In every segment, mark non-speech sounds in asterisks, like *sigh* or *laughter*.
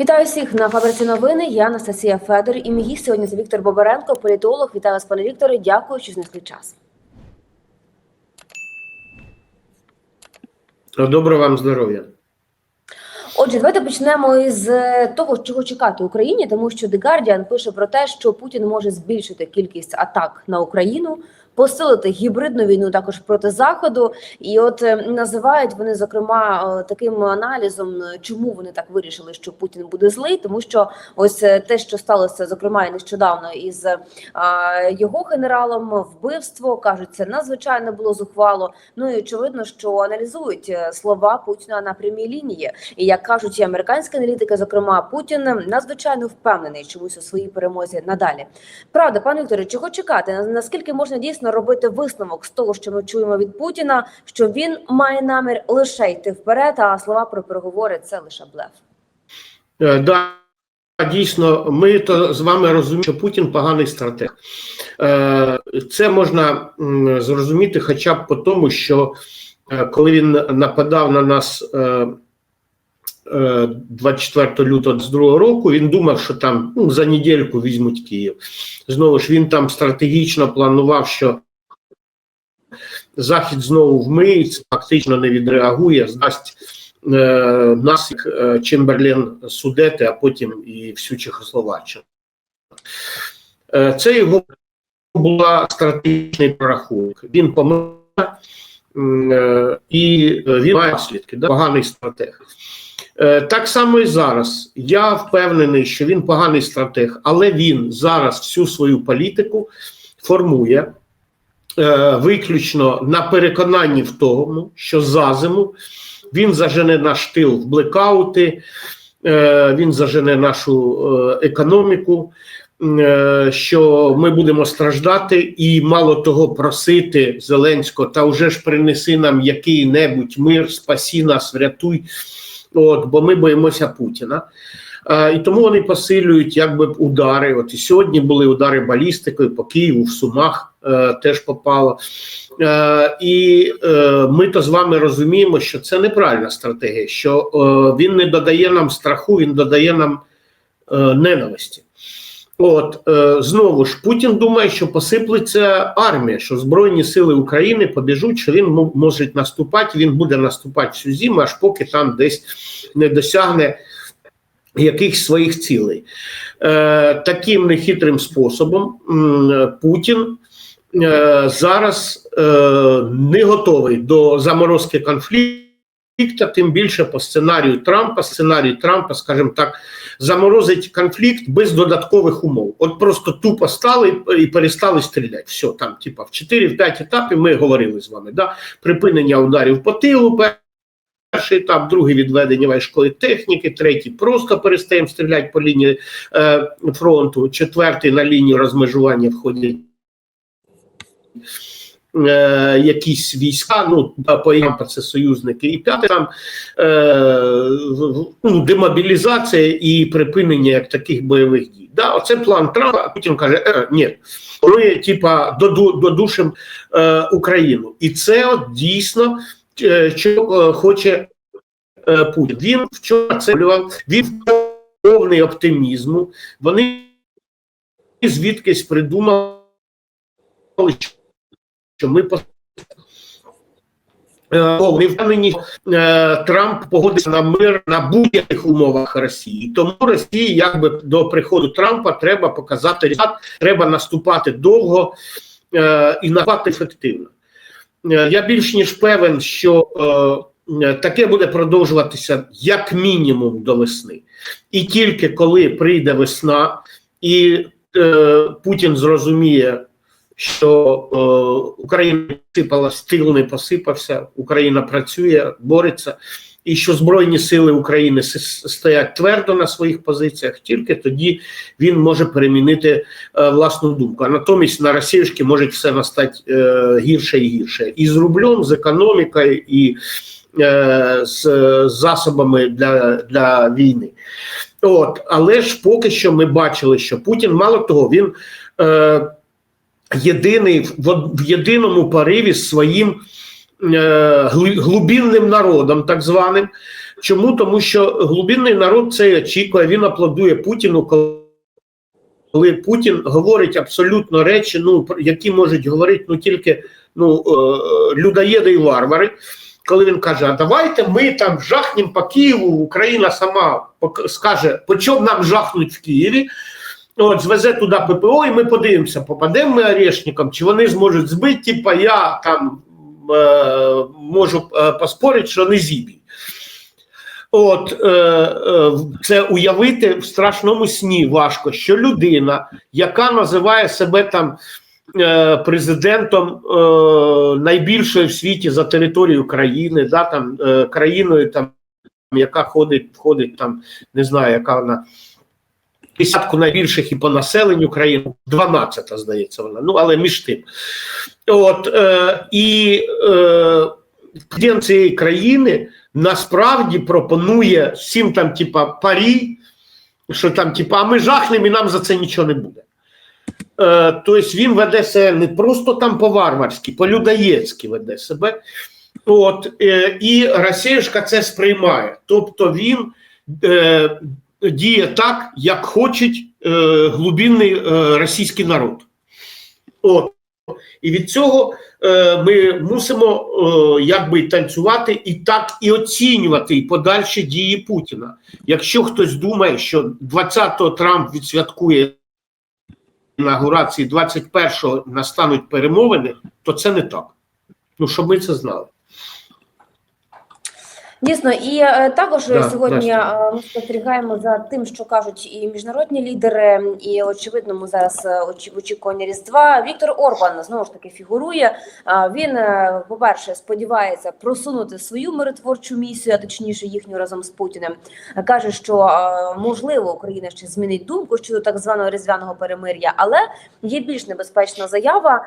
Вітаю всіх на фабриці новини. Я Анастасія Федор і мій гість сьогодні це Віктор Бобаренко, політолог. Вітаю вас, пане Вікторе. Дякую, що знайшли час. Доброго вам здоров'я. Отже, давайте почнемо із е, того, чого чекати Україні, тому що The Guardian пише про те, що Путін може збільшити кількість атак на Україну, посилити гібридну війну також проти заходу. І от е, називають вони зокрема е, таким аналізом, е, чому вони так вирішили, що Путін буде злий, тому що ось те, що сталося, зокрема і нещодавно із його генералом, вбивство кажуть, це надзвичайно було зухвало. Ну і очевидно, що аналізують слова Путіна на прямій лінії. І як кажуть і американські аналітики, зокрема Путін надзвичайно впевнений чомусь у своїй перемозі надалі. Правда, пане Вікторе, чого чекати? На- Наскільки можна дійсно робити висновок з того, що ми чуємо від Путіна, що він має намір лише йти вперед, а слова про переговори це лише блеф. Е, Да, дійсно, ми то з вами розуміємо, що Путін поганий стратег. Е, Це можна зрозуміти хоча б по тому, що е, коли він нападав на нас 24 лютого 22 року, він думав, що там ну, за недельку візьмуть Київ. Знову ж він там стратегічно планував, що Захід знову вмиється, фактично не відреагує, здасть е, нас е, Чемберлен Судети, а потім і всю Чехословаччину. Е, це його була стратегічний прорахунок. Він помилка е, і е, він має наслідки, да? поганий стратег. Е, Так само і зараз. Я впевнений, що він поганий стратег, але він зараз всю свою політику формує е, виключно на переконанні в тому, що за зиму він зажене наш тил в блекаути, е, він зажене нашу економіку, що ми будемо страждати, і мало того, просити Зеленського, та вже ж принеси нам який-небудь мир, спасі нас, врятуй. От, бо ми боїмося Путіна. І тому вони посилюють якби удари. От і сьогодні були удари балістикою по Києву, в Сумах е, теж попало. Е, і е, ми то з вами розуміємо, що це неправильна стратегія, що він не додає нам страху, він додає нам ненависті. От е, знову ж Путін думає, що посиплеться армія, що Збройні сили України побіжуть, що він може наступати, він буде наступати всю зиму, аж поки там десь не досягне якихось своїх цілей. Е, таким нехитрим способом Путін е, зараз не готовий до заморозки конфлікту. Тим більше по сценарію Трампа, сценарій Трампа, скажімо так, заморозить конфлікт без додаткових умов. От просто тупо стали і перестали стріляти. Все, там, типа, в 4-5 етапів ми говорили з вами. Да? Припинення ударів по тилу, перший етап, другий відведення важкої техніки, третій просто перестаємо стріляти по лінії е, фронту, четвертий на лінію розмежування входять. Е, якісь війська, ну по ім'ям це союзники, і п'яте там е, ну, демобілізація і припинення як таких бойових дій. Да, оце план Трампа. А Путін каже: е, ні, ми типа доду, додушимо е, Україну, і це от дійсно е, що е, хоче е, Путін. Він вчора це він повний оптимізму. Вони звідкись придумали, що ми пос- Е, впевнені, е, Трамп погодиться на мир на будь-яких умовах Росії. Тому Росії, якби до приходу Трампа, треба показати результат, треба наступати довго е, і напати ефективно. Я більш ніж певен, що таке буде продовжуватися як мінімум до весни. І тільки коли прийде весна, і Путін зрозуміє, що е, Україна сипала, стил не посипався, Україна працює, бореться, і що Збройні сили України стоять твердо на своїх позиціях, тільки тоді він може перемінити е, власну думку. А натомість на Росіюшки може все настати е, гірше і гірше. І з рублем, з економікою, і е, з засобами для, для війни. От, але ж поки що ми бачили, що Путін, мало того, він. Е, єдиний в, єдиному пориві з своїм е, глубинним народом, так званим, Чому? Тому що глибинний народ це очікує, він аплодує Путіну, коли Путін говорить абсолютно речі, ну які можуть говорити ну тільки ну е, людоєди і варвари. Коли він каже, а давайте ми там жахнемо по Києву, Україна сама скаже, по чому нам жахнуть в Києві. От, звезе туди ППО, і ми подивимося, попадемо ми орешникам, чи вони зможуть збити, типа я там е, можу е, поспорити, що не зіб'ють. От е, е, це уявити в страшному сні важко, що людина, яка називає себе там е, президентом е, найбільшої в світі за територією країни, да, там, е, країною, там, яка ходить, входить там, не знаю, яка вона. Десятку найбільших і по населенню країн, 12, здається вона. Ну, але між тим. От, е, і е, президент цієї країни насправді пропонує всім там, типа, парі, що там, типа, а ми жахнемо і нам за це нічого не буде. Е, тобто він веде себе не просто там по-варварськи, по-людоєцьки веде себе. От, е, і Росіюшка це сприймає. Тобто він е, діє так, як хоче е, глибинний е, російський народ. От. І від цього е, ми мусимо е, якби танцювати і так і оцінювати і подальші дії Путіна. Якщо хтось думає, що 20-го Трамп відсвяткує інаугурації, 21-го настануть перемовини, то це не так. Ну, щоб ми це знали. Дійсно, і е, також Да, сьогодні Настя. е, ми спостерігаємо за тим, що кажуть і міжнародні лідери, і очевидно, ми зараз е, очі- в очікуванні Різдва. Віктор Орбан знову ж таки фігурує. Він, е, по-перше, сподівається просунути свою миротворчу місію, а точніше їхню разом з Путіним. Каже, що можливо Україна ще змінить думку щодо так званого різдвяного перемир'я, але є більш небезпечна заява,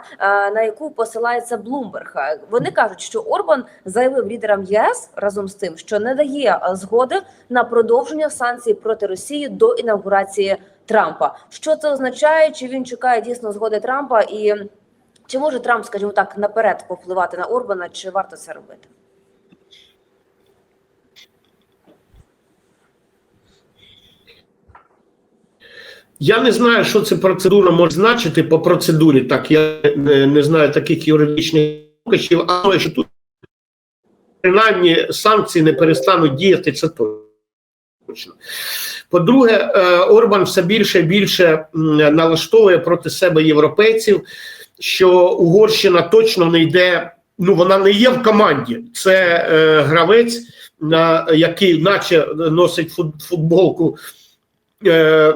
на яку посилається Блумберг. Вони кажуть, що Орбан заявив лідерам ЄС разом з тим, що не дає згоди на продовження санкцій проти Росії до інавгурації Трампа. Що це означає? Чи він чекає дійсно згоди Трампа? І чи може Трамп, скажімо так, наперед повпливати на Орбана? Чи варто це робити? Я не знаю, що ця процедура може значити по процедурі. Так, я не, знаю таких юридичних але що тут принаймні санкції не перестануть діяти, це точно. По-друге, е, Орбан все більше і більше налаштовує проти себе європейців, що Угорщина точно не йде. Ну, вона не є в команді. Це е, гравець, на, який, наче носить фут- футболку. Е,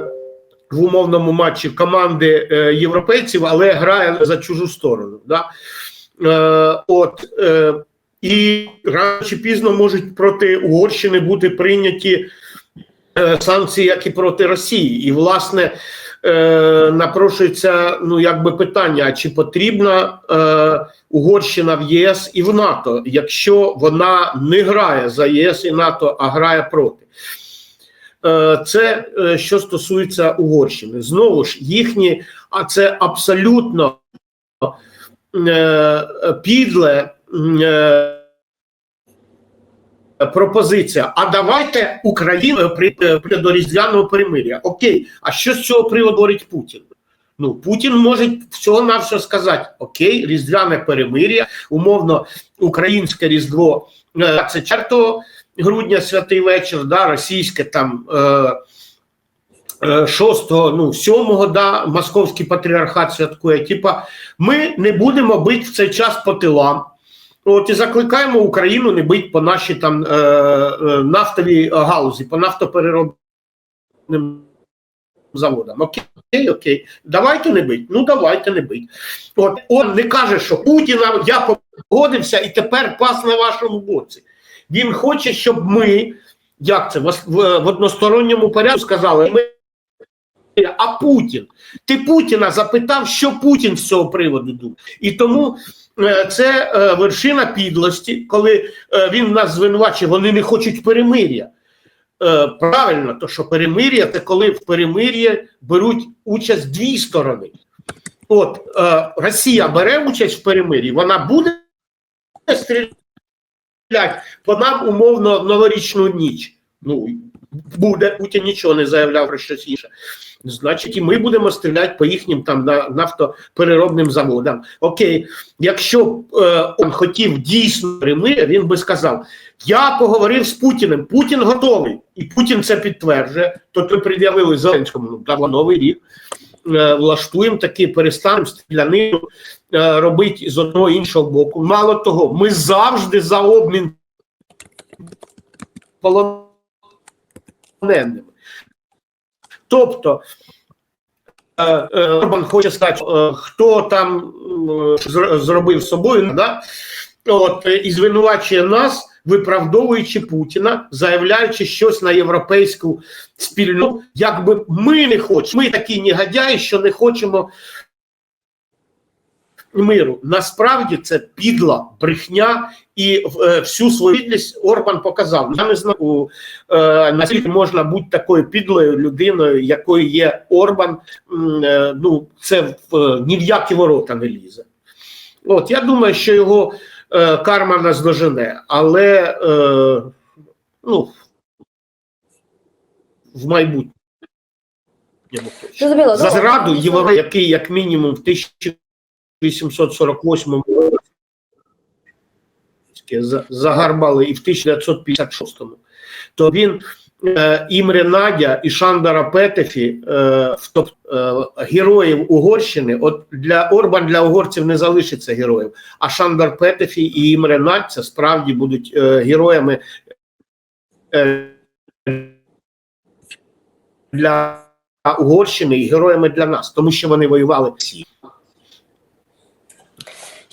в умовному матчі команди е, європейців, але грає за чужу сторону. Да? Е, от, е, і рано чи пізно можуть проти Угорщини бути прийняті е, санкції, як і проти Росії. І, власне, е, напрошується ну, якби питання: чи потрібна е, Угорщина в ЄС і в НАТО, якщо вона не грає за ЄС і НАТО, а грає проти? Е, Це е, що стосується Угорщини. Знову ж їхні, а це абсолютно е, підле пропозиція. А давайте Україна прийде прийде до різдвяного перемиря. Окей, а що з цього приводу говорить Путін? Ну, Путін може всього на все сказати: Окей, різдвяне перемиря, умовно, українське різдво е, 24 грудня святий вечір, да, російське там е, е, 6, ну, 7, да, московський патріархат святкує. Типа, ми не будемо бити в цей час по тилам. От і закликаємо Україну не бити по нашій там е, е, нафтовій галузі, по нафтопереробним заводам. Окей, окей, давайте не бить. Ну давайте не бить. От он не каже, що Путіна я погодився і тепер пас на вашому боці. Він хоче, щоб ми, як це, в, в, в односторонньому порядку сказали, ми, а Путін. Ти Путіна запитав, що Путін з цього приводу думає. І тому це е, вершина підлості, коли е, він нас звинувачує, вони не хочуть перемир'я. Е, правильно, то що перемир'я це коли в перемир'ї беруть участь дві сторони. От е, Росія бере участь в перемир'ї, вона буде стріляти по нам умовно новорічну ніч. Ну буде Путін нічого не заявляв про щось інше. Значить, і ми будемо стріляти по їхнім там нафтопереробним заводам. Окей, якщо б е, він хотів дійсно перемир'я, він би сказав: Я поговорив з Путіним, Путін готовий, і Путін це підтверджує. То ми пред'явили Зеленському ну, та новий рік. е, Влаштуємо таки, перестанемо стрілянину е, робити з одного іншого боку. Мало того, ми завжди за обмін полоненими. Тобто е, е, Орбан хоче сказати, е, хто там зробив собою, да? От, і звинувачує нас, виправдовуючи Путіна, заявляючи щось на європейську спільноту, якби ми не хочемо. Ми такі негодяї, що не хочемо миру. Насправді це підла брехня, і е, всю свою підлість Орбан показав. Я не знаю, е, наскільки можна бути такою підлою людиною, якою є Орбан. Е, ну це в, е, ні в які ворота не лізе. От я думаю, що його е, карма наздожене, але е, ну, в майбутньому. Зрозуміло. За Ну, зраду євреї, який як мінімум в 1848 році загарбали і в 1956-му, то він е, Імре Надя і Шандара Петефі, е, е, героїв Угорщини, от для Орбан для угорців не залишиться героїв, а Шандар Петефі і Імре Надь це справді будуть е, героями е, для Угорщини і героями для нас, тому що вони воювали всі.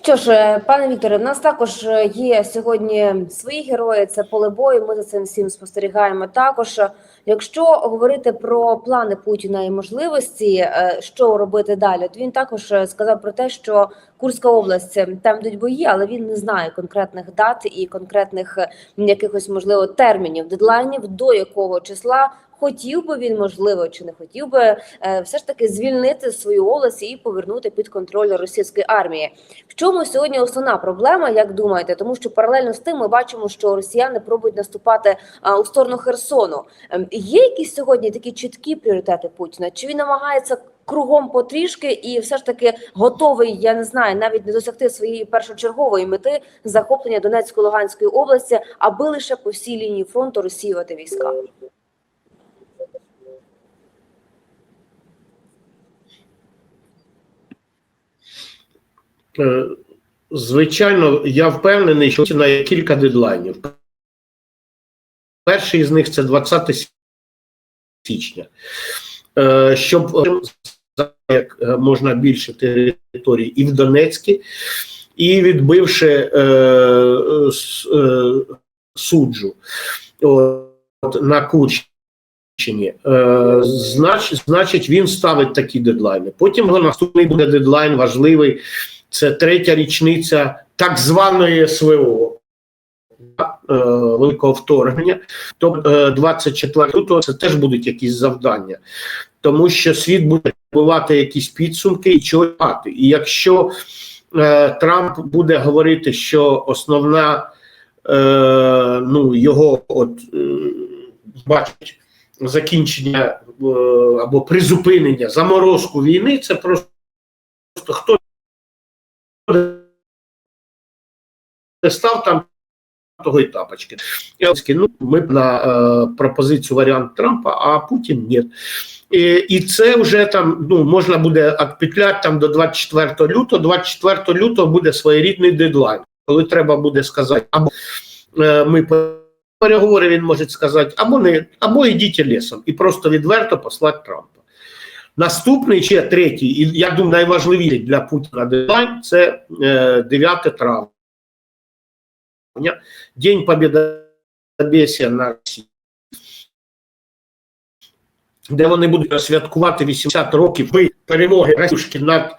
Що ж, е, пане Вікторе, в нас також е, є сьогодні свої герої. Це поле бою. Ми за цим всім спостерігаємо. Також, якщо говорити про плани Путіна і можливості, е, що робити далі, то він також е, сказав про те, що Курська область е, там йдуть бої, але він не знає конкретних дат і конкретних якихось можливо термінів, дедлайнів, до якого числа. Хотів би він, можливо, чи не хотів би все ж таки звільнити свою область і повернути під контроль російської армії. В чому сьогодні основна проблема, як думаєте? Тому що паралельно з тим ми бачимо, що росіяни пробують наступати у сторону Херсону. Є якісь сьогодні такі чіткі пріоритети Путіна? Чи він намагається кругом потрішки і все ж таки готовий, я не знаю, навіть не досягти своєї першочергової мети захоплення Донецької Луганської області, аби лише по всій лінії фронту розсіювати війська? Е, Звичайно, я впевнений, що на кілька дедлайнів. Перший з них це 20 січня. Е, Щоб як е, можна більше територій і в Донецькій, і відбивши е, суджу от, на Курщині. Знач, значить, він ставить такі дедлайни. Потім наступний буде дедлайн важливий. Це третя річниця так званої СВО великого вторгнення. Тобто е, 24 лютого це теж будуть якісь завдання, тому що світ буде бувати якісь підсумки і чого чекати. І якщо е, Трамп буде говорити, що основна е, ну його от е, бачить закінчення е, або призупинення заморозку війни, це просто хто став там того і тапочки. Ну, ми б на е, пропозицію варіант Трампа, а Путін ні. І, і це вже там ну, можна буде відпетляти там до 24 лютого. 24 лютого буде своєрідний дедлайн, коли треба буде сказати, або е, ми переговори він може сказати, або не, або йдіть лісом, і просто відверто послати Трампа. Наступний ще третій, і я думаю, найважливіший для Путіна дедлайн це е, 9 травня. День Побєдобєсія на Росії. Де вони будуть святкувати 80 років перемоги Росії над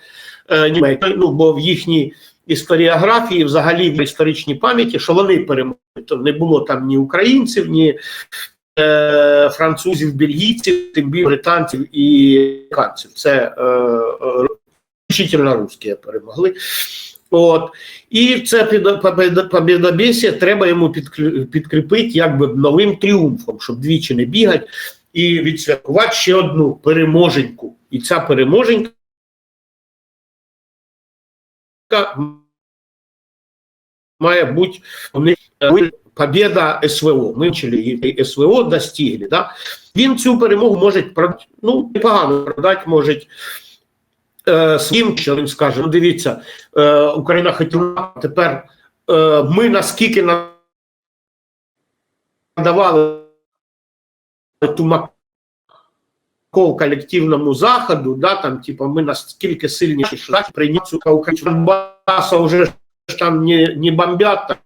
е, Німеччиною, ну, бо в їхній історіографії, взагалі в історичній пам'яті, що вони перемогли. То не було там ні українців, ні е, французів, бельгійців, тим більше британців і американців. Це е, е, включительно русські перемогли. От. І це побєда- треба йому підкрі- підкріпити якби новим тріумфом, щоб двічі не бігати і відсвяткувати ще одну переможеньку. І ця переможенька має бути е, СВО. Ми вчили і СВО достигли. Да? Він цю перемогу може продати, ну, непогано продати може е, своїм, що він скаже, ну дивіться, е, Україна хотіла, тепер е, ми наскільки надавали ту маков колективному заходу, да, там, типа, ми наскільки сильніші, так, прийняти Україну. Донбаса вже ж там не, не бомбят, там,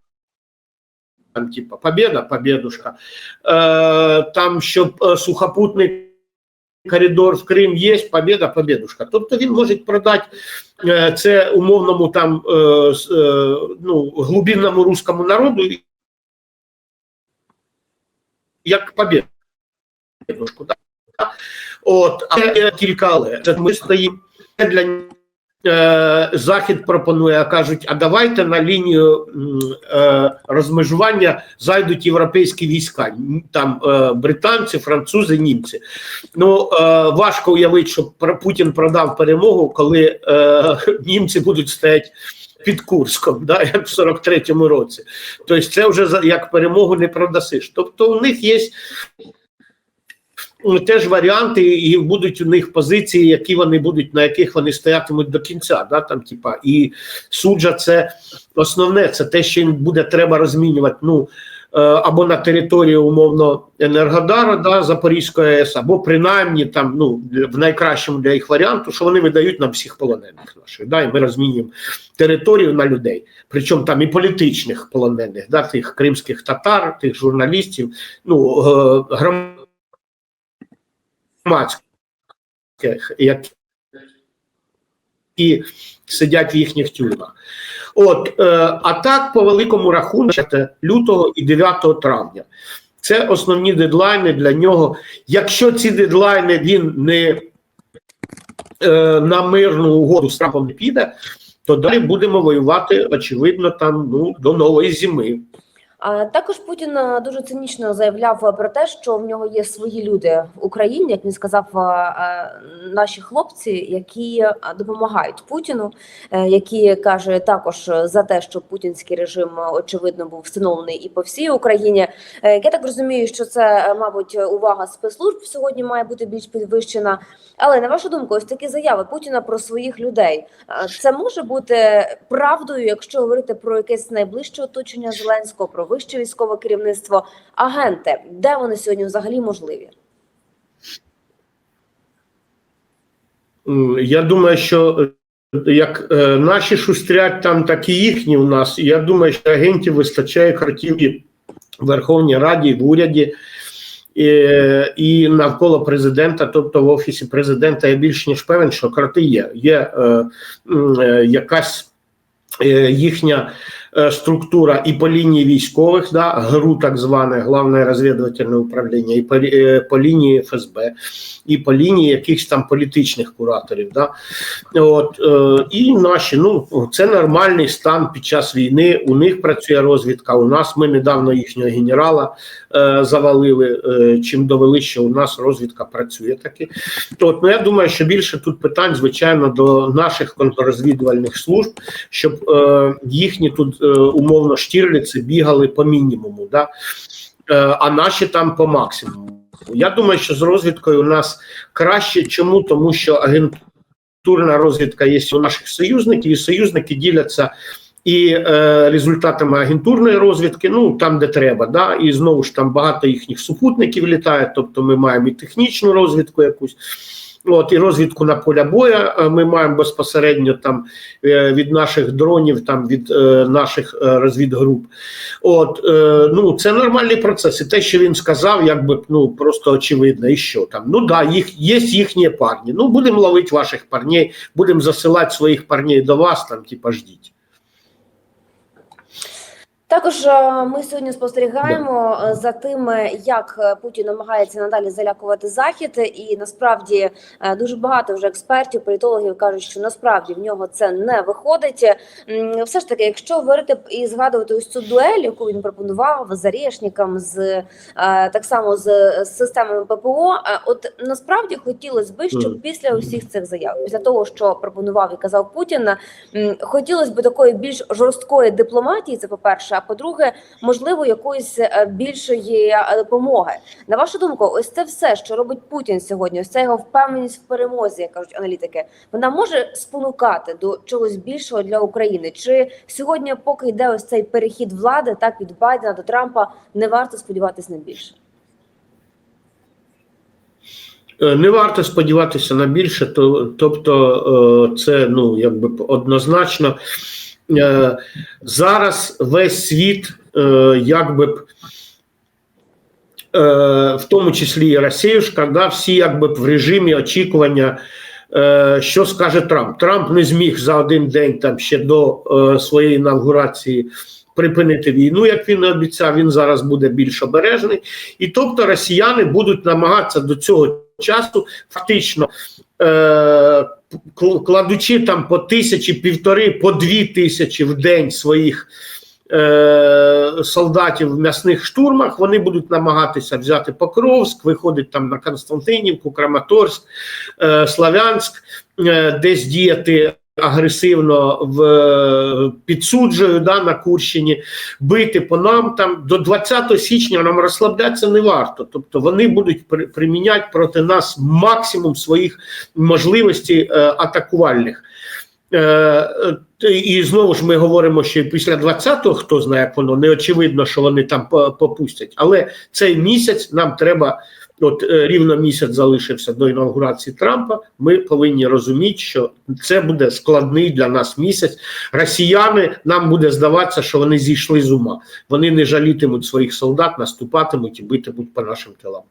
там, типа, победа, победушка. Е, там, щоб е, сухопутний коридор в Крим є, победа, победушка. Тобто він може продати е, це умовному там е, е, ну, глубинному руському народу як победушку. Да? От, а кілька але. Ми стоїмо для е, Захід пропонує, а кажуть, а давайте на лінію е, розмежування зайдуть європейські війська. Там е, британці, французи, німці. Ну важко уявити, що Путін продав перемогу, коли *laughs* німці будуть стояти під Курском, да, як в 43-му році. Тобто, це вже як перемогу не продасиш. Тобто, у них є теж варіанти, і будуть у них позиції, які вони будуть, на яких вони стоятимуть до кінця. Да, там, типа, і суджа це основне, це те, що їм буде треба розмінювати. Ну, е, або на території умовно Енергодара, да, Запорізької АЕС, або принаймні там, ну, в найкращому для їх варіанту, що вони видають нам всіх полонених наших. Да, і ми розмінюємо територію на людей. Причому там і політичних полонених, да, тих кримських татар, тих журналістів, ну, е, гром громадських, які сидять в їхніх тюрмах. От, е, а так, по великому рахунку, лютого і 9 травня. Це основні дедлайни для нього. Якщо ці дедлайни він не е, на мирну угоду з Трампом не піде, то далі будемо воювати, очевидно, там ну, до нової зими. Також Путін е, дуже цинічно заявляв е, про те, що в нього є свої люди в Україні, як він сказав, е, наші хлопці, які допомагають Путіну, які каже також за те, що путінський режим очевидно був встановлений і по всій Україні. Я так розумію, що це, мабуть, увага спецслужб сьогодні має бути більш підвищена. Але на вашу думку, ось такі заяви Путіна про своїх людей. Це може бути правдою, якщо говорити про якесь найближче оточення Зеленського, про вище військове керівництво, агенти, де вони сьогодні взагалі можливі? Я думаю, що е, як е, наші шустрять там, так і їхні у нас. Я думаю, що агентів вистачає кротів і в Верховній Раді, в уряді, і, і навколо президента, тобто в офісі президента, я більш ніж певен, що кроти є. Є е, е, якась е, їхня е, структура і по лінії військових, да, ГРУ, так зване, головне розвідувальне управління, і по, е, по лінії ФСБ, і по лінії якихось там політичних кураторів. Да. От, е, і наші, ну це нормальний стан під час війни. У них працює розвідка. У нас ми недавно їхнього генерала е, завалили, е, чим довели, що у нас розвідка працює таки. От, ну я думаю, що більше тут питань, звичайно, до наших контррозвідувальних служб, щоб е, їхні тут е, умовно штірлиці бігали по мінімуму, да? е, а наші там по максимуму. Я думаю, що з розвідкою у нас краще. Чому? Тому що агентурна розвідка є у наших союзників, і союзники діляться і е, результатами агентурної розвідки, ну там, де треба, да, і знову ж там багато їхніх супутників літає, тобто ми маємо і технічну розвідку якусь. От і розвідку на поля боя е, ми маємо безпосередньо там е, від наших дронів, там від е, наших е, розвідгруп. От е, ну це нормальний процес. І те, що він сказав, якби ну просто очевидно, і що там. Ну да, їх є їхні парні. Ну будемо ловити ваших парней, будемо засилати своїх парней до вас, там, типа ждіть. Також е, ми сьогодні спостерігаємо е, за тим, е, як Путін намагається надалі залякувати захід, і насправді дуже багато вже експертів, політологів кажуть, що насправді в нього це не виходить. Все ж таки, якщо говорити і згадувати ось цю дуель, яку він пропонував з Арєшніком, з так само з, системами ППО, от насправді хотілося би, щоб після усіх цих заяв, після того, що пропонував і казав Путін, Хотілося б такої більш жорсткої дипломатії, це по-перше, а по-друге, можливо, якоїсь е, більшої е, допомоги. На вашу думку, ось це все, що робить Путін сьогодні, ось ця його впевненість в перемозі, як кажуть аналітики, вона може спонукати до чогось більшого для України? Чи сьогодні, поки йде ось цей перехід влади, так від Байдена до Трампа, не варто сподіватися на більше? Е, Не варто сподіватися на більше, то, тобто це ну якби однозначно. Е, Зараз весь світ, е, якби б, е, в тому числі і Росіюшка, да, всі якби в режимі очікування, що скаже Трамп. Трамп не зміг за один день там ще до своєї інавгурації припинити війну, як він обіцяв. Він зараз буде більш обережний. І тобто росіяни будуть намагатися до цього часу фактично е, кладучи там по тисячі, півтори, по дві тисячі в день своїх е, солдатів в м'ясних штурмах, вони будуть намагатися взяти Покровськ, виходить там на Константинівку, Краматорськ, е, Славянськ, е, десь діяти. Агресивно в підсуджую да, на Курщині, бити по нам там до 20 січня нам розслаблятися не варто. Тобто вони будуть при, приміняти проти нас максимум своїх можливостей е, атакувальних. Е, е, і знову ж ми говоримо, що після 20-го, хто знає, як воно не очевидно, що вони там попустять. Але цей місяць нам треба. От е, рівно місяць залишився до інаугурації Трампа. Ми повинні розуміти, що це буде складний для нас місяць. Росіяни нам буде здаватися, що вони зійшли з ума. Вони не жалітимуть своїх солдат, наступатимуть і битимуть по нашим тилам.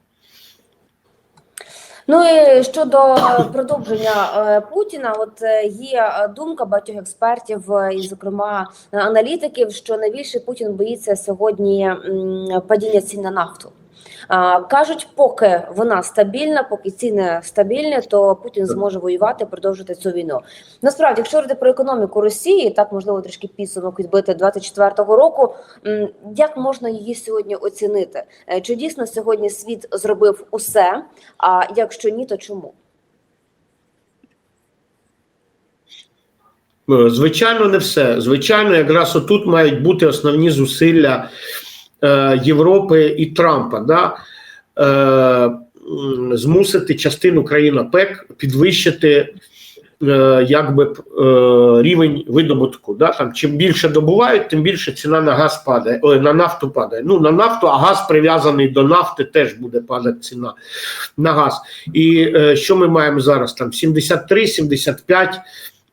Ну і щодо продовження е, Путіна, от е, є е, думка багатьох експертів, е, і, зокрема е, аналітиків, що найбільше Путін боїться сьогодні падіння цін на нафту. Кажуть, поки вона стабільна, поки ціни стабільні, то Путін зможе воювати, продовжити цю війну. Насправді, якщо говорити про економіку Росії, так можливо трішки підсумок відбити 24-го року. Як можна її сьогодні оцінити? Е, Чи дійсно сьогодні світ зробив усе? А якщо ні, то чому? Е, Звичайно, не все. Звичайно, якраз отут мають бути основні зусилля е, Європи і Трампа. Да? Е, змусити частину країн ОПЕК підвищити е, якби е, рівень видобутку. Да? Там, чим більше добувають, тим більше ціна на газ падає, ой, на нафту падає. Ну, на нафту, а газ прив'язаний до нафти, теж буде падати ціна на газ. І е, що ми маємо зараз? Там 73-75 е,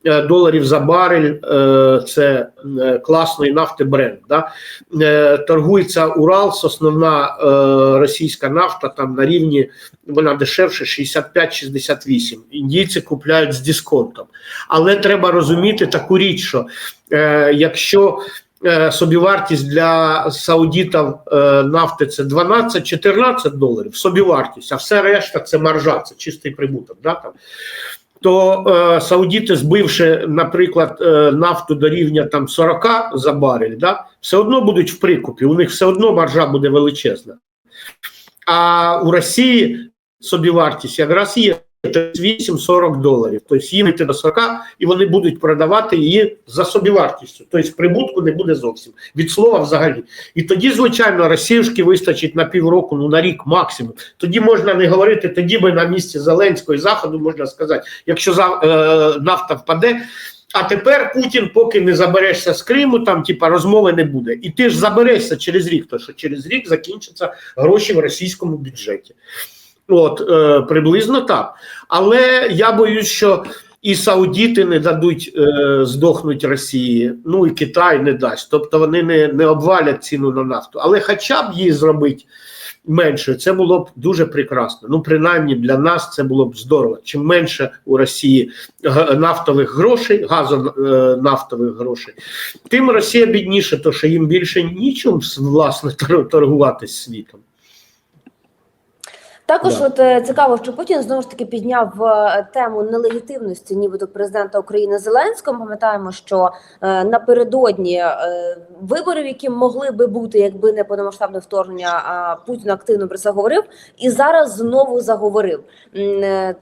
доларів за барель е, це е, класної нафти бренд. Да? Е, Торгується Уралс, основна е, російська нафта там на рівні вона дешевше 65-68. Індійці купляють з дисконтом. Але треба розуміти таку річ, що е, якщо е, собівартість для саудітів е, нафти це 12-14 доларів, собівартість, а все решта це маржа, це чистий прибуток. Да, там. То е, саудіти, збивши, наприклад, е, нафту до рівня там 40 за барель, да, все одно будуть в прикупі, у них все одно маржа буде величезна. А у Росії собівартість якраз є 38-40 доларів. Тобто їм йти до 40, і вони будуть продавати її за собівартістю. Тобто прибутку не буде зовсім. Від слова взагалі. І тоді, звичайно, Росіюшки вистачить на півроку, ну на рік максимум. Тоді можна не говорити, тоді би на місці Зеленського і Заходу можна сказати, якщо за, е, нафта впаде. А тепер Путін, поки не заберешся з Криму, там типа розмови не буде. І ти ж заберешся через рік, тому що через рік закінчаться гроші в російському бюджеті. От е, приблизно так. Але я боюсь, що і Саудіти не дадуть е, здохнути Росії, ну і Китай не дасть. Тобто вони не, не обвалять ціну на нафту. Але хоча б її зробити менше, це було б дуже прекрасно. Ну, принаймні для нас це було б здорово. Чим менше у Росії нафтових грошей, газонафтових грошей, тим Росія бідніше, то що їм більше нічим власне тор- торгувати світом. Також, Да. от е, цікаво, що Путін знову ж таки підняв е, тему нелегітимності, нібито президента України Зеленського. Пам'ятаємо, що е, напередодні е, виборів, які могли би бути, якби не повномасштабне вторгнення, а Путін активно про це говорив, і зараз знову заговорив.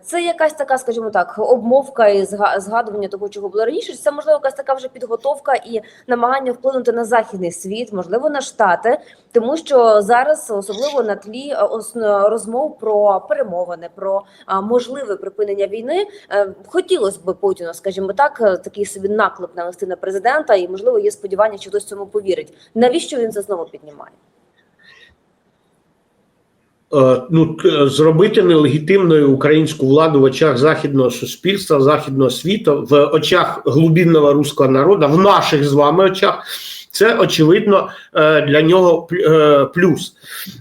Це якась така, скажімо так, обмовка і згадування того, чого було раніше. Це можливо якась така вже підготовка і намагання вплинути на західний світ, можливо, на штати, тому що зараз, особливо на тлі е, розмов про перемовини, про можливе припинення війни, е, хотілося б Путіну, скажімо так, е, такий собі наклеп навести на президента, і можливо є сподівання, що хтось цьому повірить. Навіщо він це знову піднімає? Ну, зробити нелегітимною українську владу в очах західного суспільства, західного світу, в очах глубинного руського народу, в наших з вами очах. Це очевидно е, для нього е, плюс.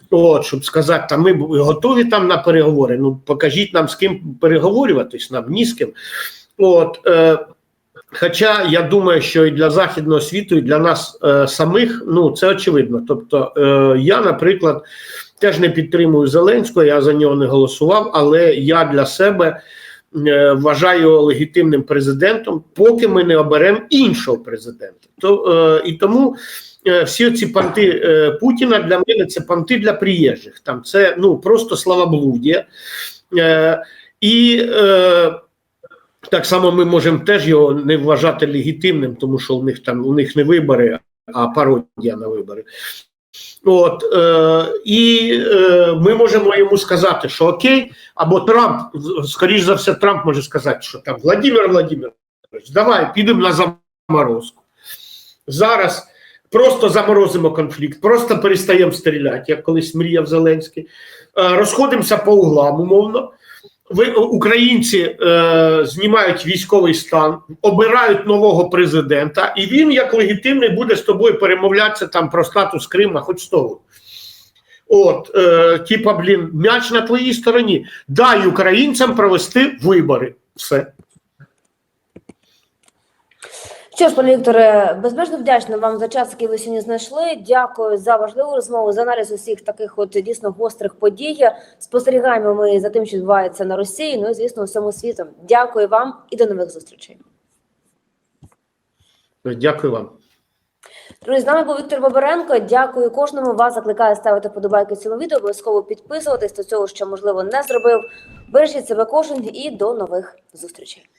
От, щоб сказати, та ми готові там на переговори. Ну покажіть нам з ким переговорюватись, нам ні з ким. От, е, Хоча я думаю, що і для західного світу, і для нас е, самих, ну це очевидно. Тобто, е, я, наприклад, теж не підтримую Зеленського, я за нього не голосував, але я для себе вважаю його легітимним президентом, поки ми не оберемо іншого президента. То, е, і тому е, всі ці панти е, Путіна для мене це панти для приїжджих. Там це ну просто славоблуддя. Е, і е, так само ми можемо теж його не вважати легітимним, тому що у них там у них не вибори, а пародія на вибори. От е, і е, ми можемо йому сказати, що окей, або Трамп, скоріш за все, Трамп може сказати, що там Владимир Владимирович, давай підемо на заморозку. Зараз просто заморозимо конфлікт, просто перестаємо стріляти, як колись мріяв Зеленський. Е, розходимося по углам, умовно. Ви українці е, знімають військовий стан, обирають нового президента, і він, як легітимний, буде з тобою перемовлятися там про статус Крима, хоч з того. От, е, типа, блін, м'яч на твоїй стороні. Дай українцям провести вибори. Все. Що ж, пане Вікторе, безмежно вдячна вам за час, який ви сьогодні знайшли. Дякую за важливу розмову, за аналіз усіх таких от дійсно гострих подій. Спостерігаємо ми за тим, що відбувається на Росії. Ну і звісно, усьому світу. Дякую вам і до нових зустрічей. Дякую вам. Друзі, з нами був Віктор Бабаренко. Дякую кожному. Вас закликаю ставити подобайки цьому відео. Обов'язково підписуватись до цього, що можливо не зробив. Бережіть себе кожен і до нових зустрічей.